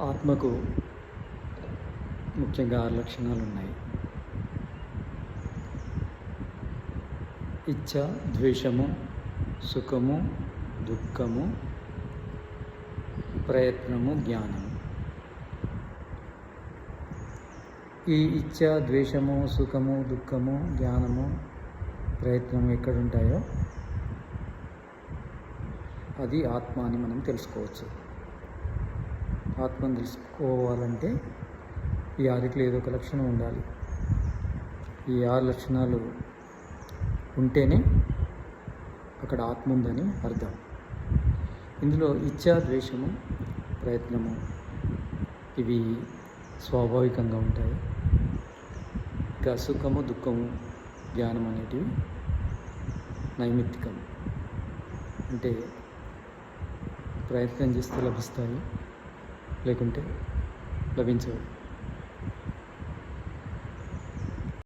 ఆత్మకు ముఖ్యంగా ఆరు లక్షణాలు ఉన్నాయి ఇచ్చ ద్వేషము సుఖము దుఃఖము ప్రయత్నము జ్ఞానము. ఈ ఇచ్చ ద్వేషము సుఖము దుఃఖము జ్ఞానము ప్రయత్నము ఎక్కడుంటాయో అది ఆత్మ అని మనం తెలుసుకోవచ్చు. ఆత్మను తెలుసుకోవాలంటే ఈ ఆరిట్లో ఏదో ఒక లక్షణం ఉండాలి. ఈ ఆరు లక్షణాలు ఉంటేనే అక్కడ ఆత్మ ఉందని అర్థం. ఇందులో ఇచ్చా ద్వేషము ప్రయత్నము ఇవి స్వాభావికంగా ఉంటాయి. ఇంకా సుఖము దుఃఖము జ్ఞానం అనేటివి నైమిత్తికం. అంటే ప్రయత్నం చేస్తే లభిస్తాయి. లేకుంటే లభించవు.